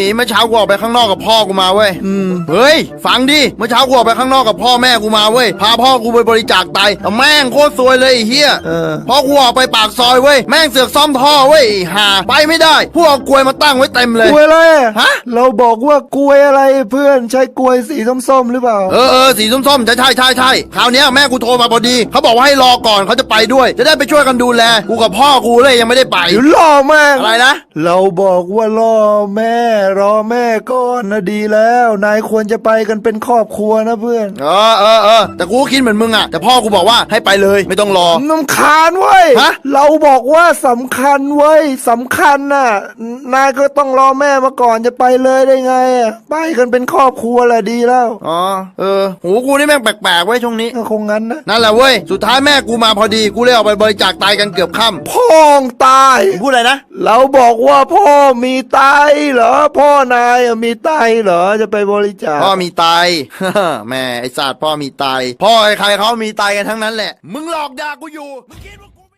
หมีเมื่อเช้ากูออกไปข้างนอกกับพ่อกูมาเว้ยอืมเฮ้ยฟังดิเมื่อเช้ากูออกไปข้างนอกกับพ่อแม่กูมาเว้ยพาพ่อกูไปบริจาคไตแต่แม่งโคตรซวยเลยไอ้เฮียเออ พอกูออกไปปากซอยเว้ยแม่งเสือกซ่อมท่อเว้ยไอ้ห่าไปไม่ได้ พวกเอากลวยมาตั้งไว้เต็มเลย กล้วยอะไรอะฮะ เราบอกว่ากล้วยอะไรเพื่อนใช่กล้วยสีส้มๆหรือเปล่า เออเออสีส้มๆใช่ใช่ใช่ใช่คราวเนี้ยแม่กูโทรมาพอดี เขาบอกว่าให้รอก่อนเขาจะไปด้วย จะได้ไปช่วยกันดูแล กูกับพ่อกูเลยยังไม่ได้ไป เดี๋ยวรอแม่งอะไรนะ เราบอกว่ารอแม่รอแม่ก่อนนะดีแล้ว นายควรจะไปกันเป็นครอบครัวนะเพื่อนเออเออเออแต่กูก็คิดเหมือนมึงอะแต่พ่อกูบอกว่าให้ไปเลยไม่ต้องรอ น้ำคาญเว้ยฮะ เราบอกว่าสำคัญเว้ยสำคัญน่ะ นายก็ต้องรอแม่มาก่อนจะไปเลยได้ไงอะไปกันเป็นครอบครัวแหละดีแล้วอ๋อเออหูกูนี่แม่งแปลกๆไว้ยช่วงนี้ ก็คงงั้นนะนั่นแหละเว้ยสุดท้ายแม่กูมาพอดีกูเลยออกไปบริจาคไตกันเกือบค่ำพ่องตายมึงพูดอะไรนะ เราบอกว่าพ่อมีไตเหรอพ่อนายอะมีไตเหรอจะไปบริจาคพ่อมีไต แม่ไอศาสตร์พ่อมีไต พ่อใครๆเขามีไตกันทั้งนั้นแหละ มึงหลอกด่ากูอยู่มึงคิด